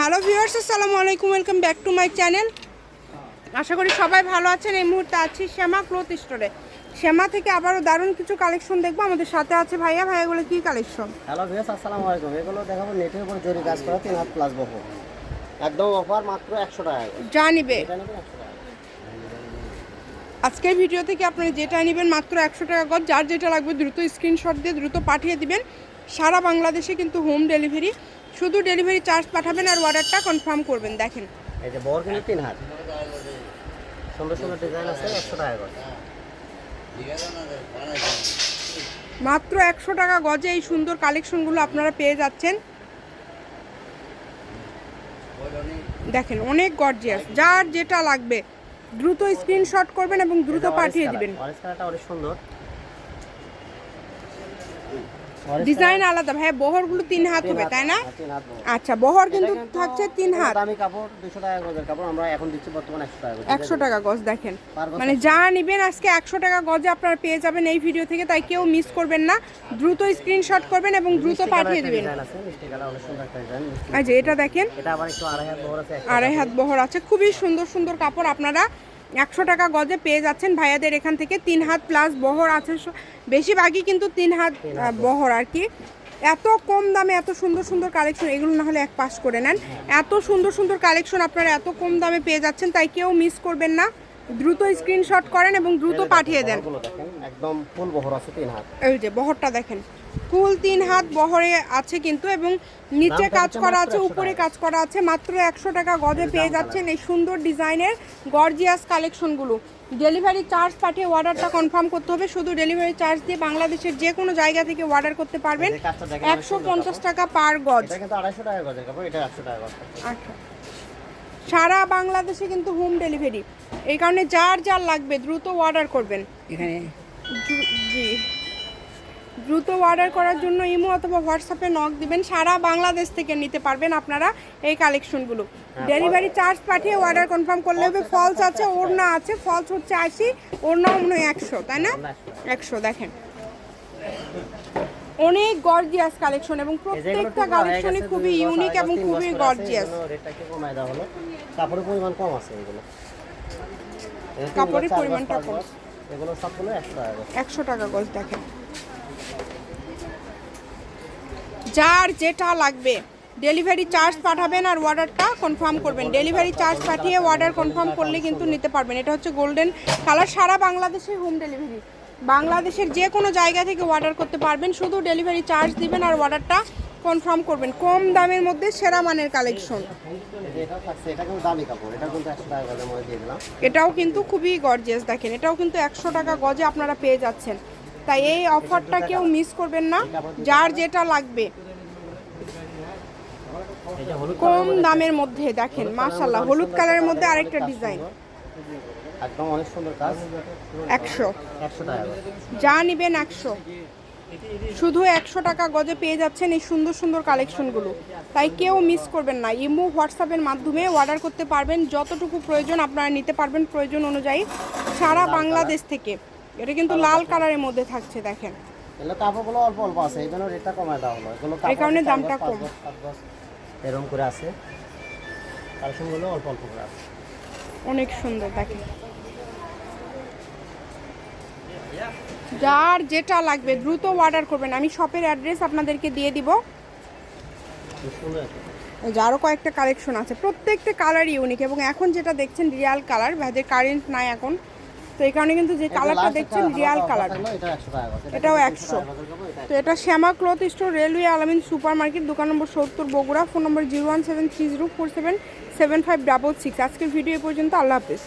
Hello viewers আসসালামু আলাইকুম welcome back to my channel. আশা করি সবাই ভালো আছেন। এই মুহূর্তে আছি শ্যামা ক্লথ স্টোরে। শ্যামা থেকে আবারও দারুণ কিছু কালেকশন দেখব। আমাদের সাথে আছে ভাইয়া। ভাইয়াগুলো কি কালেকশন? হ্যালো ভিউস আসসালামু আলাইকুম। এগুলো দেখাবো নেটের উপর জরি কাজ করা তিন হাত প্লাস বহর একদম অফার মাত্র একশো টাকা। যা নিবে। আজকের ভিডিও থেকে আপনারা যেটা নেবেন মাত্র একশো টাকা গজ যার যেটা লাগবে দ্রুত স্ক্রিনশট দিয়ে দ্রুত পাঠিয়ে দিবেন। সারা বাংলাদেশে কিন্তু হোম ডেলিভারি শুধু ডেলিভারি চার্জ পাঠাবেন আর অর্ডারটা কনফার্ম করবেন দেখেন। এই যে কিন্তু তিন হাত। সুন্দর সুন্দর ডিজাইন আছে একশো টাকা করে মাত্র একশো টাকা গজে এই সুন্দর কালেকশনগুলো আপনারা পেয়ে যাচ্ছেন। দেখেন অনেক গর্জিয়াস যার যেটা লাগবে দ্রুত স্ক্রিনশট করবেন এবং দ্রুত পাঠিয়ে দিবেন। অরেঞ্জ কালারটা অনেক সুন্দর। ডিজাইন আলাদা। ভাই বহরগুলো তিন হাত হবে তাই না? আচ্ছা বহর কিন্তু থাকছে তিন হাত। দামি কাপড় দুশো টাকা গজের কাপড়। আমরা এখন দিচ্ছি বর্তমানে একশো টাকা করে। একশো টাকা গজ দেখেন। মানে যা নিবেন আজকে একশো টাকা গজে আপনারা পেয়ে যাবেন এই ভিডিও থেকে তাই কেউ মিস করবেন না। দ্রুত স্ক্রিনশট করবেন এবং দ্রুত পাঠিয়ে দিবেন। এই যে এটা দেখেন। এটা আবার একটু আড়াই হাত বহর আছে আড়াই হাত বহর আছে খুবই সুন্দর সুন্দর কাপড় আপনারা একশো টাকা গজে পেয়ে যাচ্ছেন ভাইয়াদের এখান থেকে। তিন হাত প্লাস বহর আছে বেশিরভাগই কিন্তু তিন হাত বহর। আর কি। এত কম দামে এত সুন্দর সুন্দর কালেকশন এগুলো না হলে এক পাশ করে নেন। এত সুন্দর সুন্দর কালেকশন আপনারা এত কম দামে পেয়ে যাচ্ছেন তাই কেউ মিস করবেন না। দ্রুত স্ক্রিনশট করেন এবং দ্রুত পাঠিয়ে দেন। একদম ফুল বহর আছে তিন হাত। এই যে বহরটা দেখেন। ফুল তিন হাত বহরে আছে কিন্তু এবং নিচে কাজ করা আছে উপরে কাজ করা আছে মাত্র একশো টাকা গজে পেয়ে যাচ্ছেন এই সুন্দর ডিজাইনের গর্জিয়াস কালেকশনগুলো ডেলিভারি চার্জ পাঠিয়ে অর্ডারটা কনফার্ম করতে হবে শুধু ডেলিভারি চার্জ দিয়ে বাংলাদেশের যে কোনো জায়গা থেকে অর্ডার করতে পারবেন। একশো পঞ্চাশ টাকা পার গজ। আচ্ছা। সারা বাংলাদেশে কিন্তু হোম ডেলিভারি এই কারণে যার যার লাগবে দ্রুত অর্ডার করবেন। এখানে। জি। দ্রুত অর্ডার করার জন্য ইমো অথবা হোয়াটসঅ্যাপে নক দিবেন। সারা বাংলাদেশ থেকে নিতে পারবেন আপনারা এই কালেকশনগুলো ডেলিভারি চার্জ পাঠিয়ে অর্ডার কনফার্ম করলে হবে। ফলস আছে ওড়না আছে। ফলস হচ্ছে আশি ওড়নাও মনে হয় একশো তাই না? একশো দেখেন। অনেক গর্জিয়াস কালেকশন এবং প্রত্যেকটা কালেকশনই খুবই ইউনিক এবং খুবই গর্জিয়াস রেটটা কমায় দেওয়া হলো। কাপড়ের পরিমাণ কম আছে এগুলো। কাপড়ের পরিমাণটা কম। এগুলো সবগুলো একশো টাকা। একশো টাকা গজ দেখেন। যার যেটা লাগবে ডেলিভারি চার্জ পাঠাবেন আর অর্ডারটা কনফার্ম করবেন। ডেলিভারি চার্জ পাঠিয়ে অর্ডার কনফার্ম করলে কিন্তু নিতে পারবেন। এটা হচ্ছে গোল্ডেন কালার সারা বাংলাদেশে হোম ডেলিভারি বাংলাদেশের যে কোনো জায়গা থেকে অর্ডার করতে পারবেন। শুধু ডেলিভারি চার্জ দিবেন আর অর্ডারটা কনফার্ম করবেন। কম দামের মধ্যে সেরা মানের কালেকশন এটাও কিন্তু দামি কাপড় এটা কিন্তু একশো টাকা গজের মধ্যে দিয়ে দিলাম। এটাও কিন্তু খুবই গর্জিয়াস দেখেন এটাও কিন্তু একশো টাকা গজে আপনারা পেয়ে যাচ্ছেন। তাই এই অফারটা কেউ মিস করবেন না যার যেটা লাগবে। কম দামের মধ্যে দেখেন মাশাল্লাহ হলুদ কালারের মধ্যে আরেকটা ডিজাইন একদম অনেক সুন্দর কাজ। একশো। একশো টাকা যা নিবেন একশো। শুধু একশো টাকা গজে পেয়ে যাচ্ছেন এই সুন্দর সুন্দর কালেকশনগুলো। তাই কেউ মিস করবেন না। ইমো হোয়াটসঅ্যাপের মাধ্যমে অর্ডার করতে পারবেন। যতটুকু প্রয়োজন আপনারা নিতে পারবেন প্রয়োজন অনুযায়ী সারা বাংলাদেশ থেকে। এটা কিন্তু লাল কালারের মধ্যে থাকছে দেখেন। এগুলো কাপড়গুলো অল্প অল্প আছে এই জন্য রেটটা কমায় দেওয়া হলো। এগুলো এই কারণে দামটা কম। গজ, এরকম করে আছে। কালেকশনগুলো অল্প অল্প করে আছে। অনেক সুন্দর দেখেন। যার যেটা লাগবে দ্রুত অর্ডার করবেন। আমি শপের অ্যাড্রেস আপনাদেরকে দিয়ে দিব। খুব সুন্দর একটা। এই যে আরও কয়েকটা কালেকশন আছে। প্রত্যেকটা কালার ইউনিক এবং এখন যেটা দেখছেন রিয়াল কালার ভাইদের কারেন্ট নাই এখন। তো এই কারণে কিন্তু যে কালারটা দেখছেন রিয়াল কালার এটাও একশো টাকা করে। এটা এটাও কিন্তু 100 টাকা গজের কাপড়, এটা তো এটা Shyama cloth store railway Alamin super market দোকান নম্বর সত্তর Bogura. Phone number zero one seven three zero four seven seven five double six আজকের ভিডিও পর্যন্ত আল্লাহ হাফিজ।